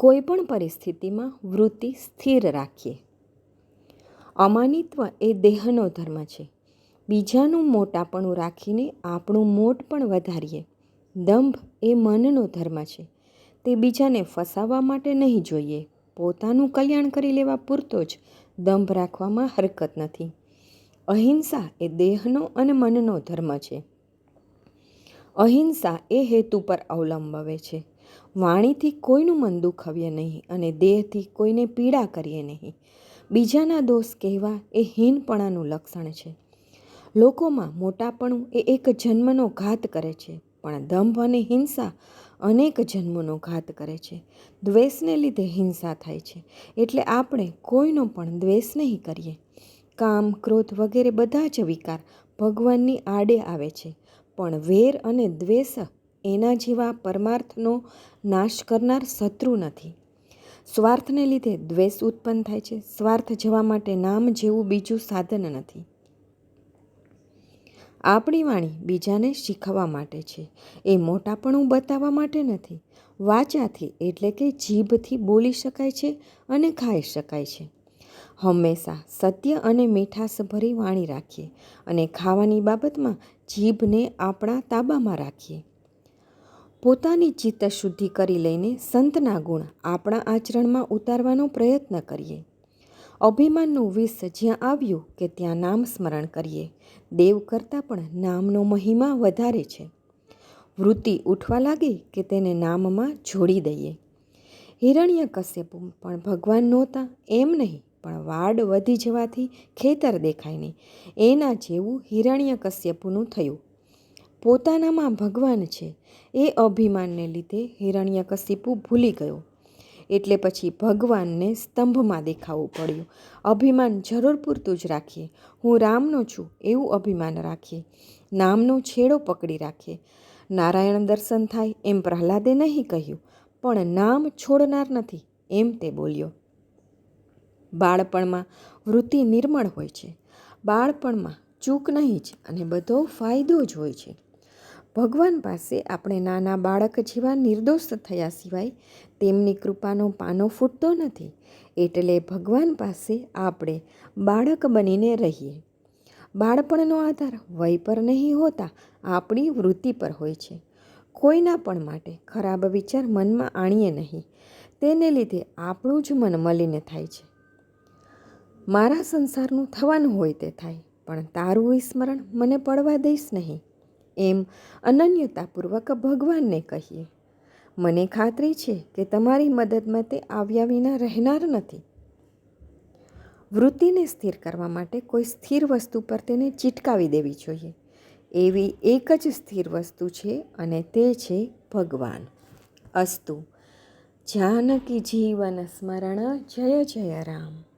કોઈ પણ પરિસ્થિતિમાં વૃત્તિ સ્થિર રાખીએ. અમાનિત્વ એ દેહનો ધર્મ છે. બીજાનું મોટાપણું રાખીને આપણું મોટ પણ વધારીએ. દંભ એ મનનો ધર્મ છે. તે બીજાને ફસાવવા માટે નહીં જોઈએ. પોતાનું કલ્યાણ કરી લેવા પૂરતો જ દંભ રાખવામાં હરકત નથી. અહિંસા એ દેહનો અને મનનો ધર્મ છે. અહિંસા એ હેતુ પર અવલંબવે છે. વાણીથી કોઈનું મન દુખવીએ નહીં અને દેહથી કોઈને પીડા કરીએ નહીં. બીજાના દોષ કહેવા એ હીનપણાનું લક્ષણ છે. લોકોમાં મોટાપણું એ એક જન્મનો ઘાત કરે છે, પણ દંભ અને હિંસા અનેક જન્મોનો ઘાત કરે છે. દ્વેષને લીધે હિંસા થાય છે, એટલે આપણે કોઈનો પણ દ્વેષ નહીં કરીએ. કામ, ક્રોધ વગેરે બધા જ વિકાર ભગવાનની આડે આવે છે, પણ વેર અને દ્વેષ એના જેવા પરમાર્થનો નાશ કરનાર શત્રુ નથી. સ્વાર્થને લીધે દ્વેષ ઉત્પન્ન થાય છે. સ્વાર્થ જવા માટે નામ જેવું બીજું સાધન નથી. આપણી વાણી બીજાને શીખવવા માટે છે. એ મોટાપણું બતાવવા માટે નથી. વાચાથી એટલે કે જીભથી બોલી શકાય છે અને ખાઈ શકાય છે. હંમેશા સત્ય અને મીઠાશભરી વાણી રાખીએ અને ખાવાની બાબતમાં જીભને આપણા તાબામાં રાખીએ. પોતાની ચિત્ત શુદ્ધિ કરી લઈને સંતના ગુણ આપણા આચરણમાં ઉતારવાનો પ્રયત્ન કરીએ. અભિમાનનું વિષ જ્યાં આવ્યું કે ત્યાં નામ સ્મરણ કરીએ. દેવ કરતાં પણ નામનો મહિમા વધારે છે. વૃત્તિ ઉઠવા લાગે કે તેને નામમાં જોડી દઈએ. હિરણ્ય કશ્યપ પણ ભગવાન નહોતા, એમ નહીં, પણ વાડ વધી જવાથી ખેતર દેખાય નહીં. એના જેવું હિરણ્ય કશ્યપનું થયું. પોતાનામાં ભગવાન છે. એ અભિમાનને લીધે હિરણ્યકશિપુ ભૂલી ગયો. એટલે પછી ભગવાનને સ્તંભમાં દેખાવું પડ્યું. અભિમાન જરૂર પૂરતું જ રાખીએ. હું રામનો છું, એવું અભિમાન રાખીએ. નામનો છેડો પકડી રાખીએ. નારાયણ દર્શન થાય એમ પ્રહલાદે નહીં કહ્યું, પણ નામ છોડનાર નથી, એમ તે બોલ્યો. બાળપણમાં વૃત્તિ નિર્મળ હોય છે. બાળપણમાં ચૂક નહીં જ અને બધો ફાયદો જ હોય છે. ભગવાન પાસે આપણે નાના બાળક જેવા નિર્દોષ થયા સિવાય તેમની કૃપાનો પાનો ફૂટતો નથી. એટલે ભગવાન પાસે આપણે બાળક બનીને રહીએ. બાળપણનો આધાર વય પર નહીં હોતા, આપણી વૃત્તિ પર હોય છે. કોઈના પણ માટે ખરાબ વિચાર મનમાં આણીએ નહીં. તેને લીધે આપણું જ મન મલિન થાય છે. મારા સંસારનું થવાનું હોય તે થાય, પણ તારું વિસ્મરણ મને પડવા દઈશ નહીં. એમ અનન્યતાપૂર્વક ભગવાનને કહીએ મને ખાતરી છે કે તમારી મદદમાં તે આવ્યા વિના રહેનાર નથી. વૃત્તિને સ્થિર કરવા માટે કોઈ સ્થિર વસ્તુ પર તેને ચીટકાવી દેવી જોઈએ. એવી એક જ સ્થિર વસ્તુ છે અને તે છે ભગવાન. અસ્તુ. જાનકી જીવન સ્મરણ જય જય રામ.